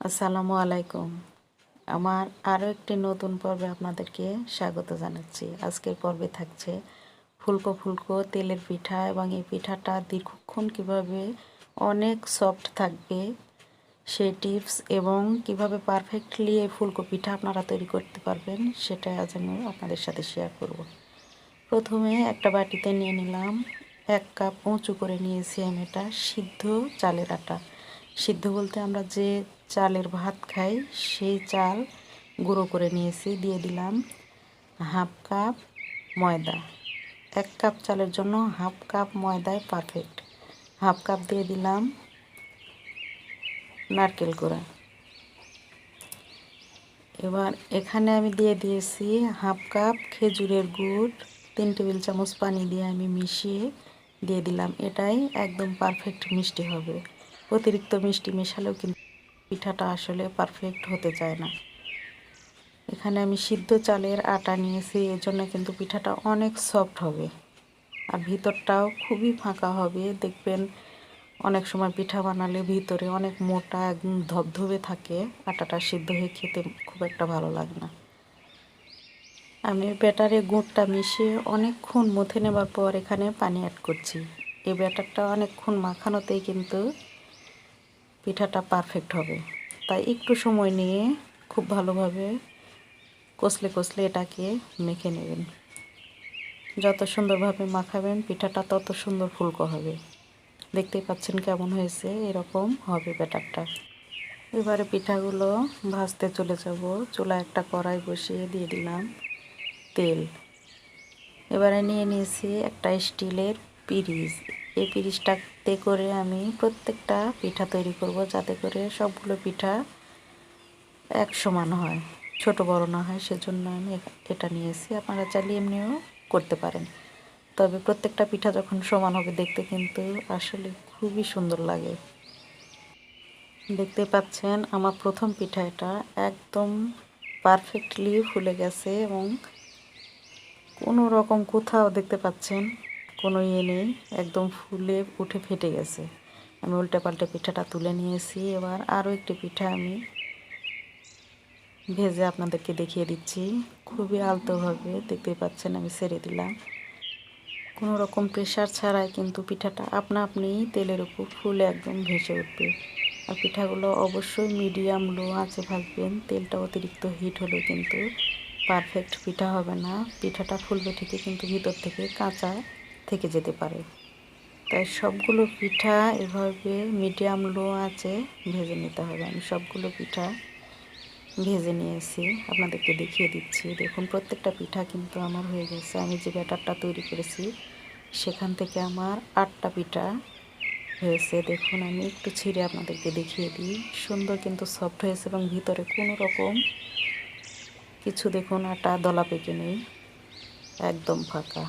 আসসালামু আলাইকুম। আমার আরও একটি নতুন পর্বে আপনাদেরকে স্বাগত জানাচ্ছি। আজকের পর্বে থাকছে ফুলকো ফুলকো তেলের পিঠা এবং এই পিঠাটা দীর্ঘক্ষণ কীভাবে অনেক সফট থাকবে সেই টিপস এবং কীভাবে পারফেক্টলি এই ফুলকো পিঠা আপনারা তৈরি করতে পারবেন সেটাই আজ আমি আপনাদের সাথে শেয়ার করব। প্রথমে একটা বাটিতে নিয়ে নিলাম এক কাপ উঁচু করে নিয়েছি আমি এটা সিদ্ধ চালের আটা। সিদ্ধ বলতে আমরা যে চালের ভাত খাই, সেই চাল গুঁড়ো করে নিয়েছি, দিয়ে দিলাম হাফ কাপ ময়দা। এক কাপ চালের জন্য হাফ কাপ ময়দায় পারফেক্ট হাফ কাপ দিয়ে দিলাম নারকেল গুঁড়া। এবার এখানে আমি দিয়ে দিয়েছি হাফ কাপ খেজুরের গুড়, তিন টেবিল চামচ পানি দিয়ে আমি মিশিয়ে দিয়ে দিলাম। এটাই একদম পারফেক্ট মিষ্টি হবে। অতিরিক্ত মিষ্টি মেশালেও কিন্তু পিঠাটা আসলে পারফেক্ট হতে চায় না। এখানে আমি সিদ্ধ চালের আটা নিয়েছি এর জন্য কিন্তু পিঠাটা অনেক সফট হবে। আর ভিতরটাও খুবই ফাঁকা হবে। দেখবেন অনেক সময় পিঠা বানালে ভিতরে অনেক মোটা একদম ধবধবে থাকে, আটাটা সিদ্ধ হয়ে খেতে খুব একটা ভালো লাগে না। আমি ব্যাটারে গুড়টা মিশিয়ে অনেকক্ষণ মুথে নেবার পর এখানে পানি অ্যাড করছি। এই ব্যাটারটা অনেকক্ষণ মাখানোতেই কিন্তু পিঠাটা পারফেক্ট হবে। তাই একটু সময় নিয়ে খুব ভালোভাবে কষলে কষলে এটাকে মেখে নেবেন। যত সুন্দরভাবে মাখাবেন, পিঠাটা তত সুন্দর ফুলকো হবে। দেখতেই পাচ্ছেন কেমন হয়েছে, এরকম হবে ব্যাটারটা। এবারে পিঠাগুলো ভাজতে চলে যাব। চুলা একটা কড়াই বসিয়ে দিয়ে দিলাম তেল। এবারে নিয়ে নিয়েছি একটা স্টিলের পিরিজ। এই পিরিজটাতে করে আমি প্রত্যেকটা পিঠা তৈরি করব, যাতে করে সবগুলো পিঠা এক সমান হয়। ছোট বড় না হয়, সেজন্য আমি এটা নিয়েছি। আপনারা চাইলে এমনিও করতে পারেন। তবে প্রত্যেকটা পিঠা যখন সমান হবে দেখতে কিন্তু আসলে খুবই সুন্দর লাগে। দেখতে পাচ্ছেন, আমার প্রথম পিঠা এটা একদম পারফেক্টলি ফুলে গেছে এবং কোনো রকম কোথাও দেখতে পাচ্ছেন কোনো ইয়ে নেই, একদম ফুলে উঠে ফেটে গেছে। আমি উল্টে পাল্টে পিঠাটা তুলে নিয়েছি, এবার আরও একটি পিঠা আমি ভেজে আপনাদেরকে দেখিয়ে দিচ্ছি। খুবই আলতোভাবে দেখতে পাচ্ছেন আমি ছেড়ে দিলাম। কোনো রকম প্রেশার ছাড়াই কিন্তু পিঠাটা আপনা আপনি তেলের উপর ফুলে একদম ভেসে উঠবে। আর পিঠাগুলো অবশ্যই মিডিয়াম লো আছে ভাজবেন, তেলটা অতিরিক্ত হিট হলে কিন্তু পারফেক্ট পিঠা হবে না। পিঠাটা ফুলবে ঠিকই, কিন্তু ভিতর থেকে কাঁচা থেকে যেতে পারে। তাই সবগুলো পিঠা এভাবে মিডিয়াম লো আছে ভেজে নিতে হবে। আমি সবগুলো পিঠা ভেজে নিয়েছি। আপনাদেরকে দেখিয়ে দিচ্ছি। দেখুন, প্রত্যেকটা পিঠা কিন্তু আমার হয়ে গেছে। আমি যে ব্যাটারটা তৈরি করেছি, সেখান থেকে আমার আটটা পিঠা হয়েছে। দেখুন, আমি একটু ছিঁড়ে আপনাদেরকে দেখিয়ে দিই। সুন্দর কিন্তু সফট হয়েছে এবং ভিতরে কোনো রকম কিছু দেখুন, আটা, দলা পেকে নেই। একদম ফাঁকা।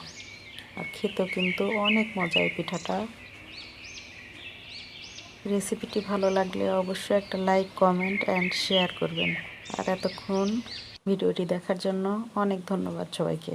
আর খেতেও কিন্তু অনেক মজা এই পিঠাটা। রেসিপিটি ভালো লাগলে অবশ্যই একটা লাইক কমেন্ট অ্যান্ড শেয়ার করবেন। আর এতক্ষণ ভিডিওটি দেখার জন্য অনেক ধন্যবাদ সবাইকে।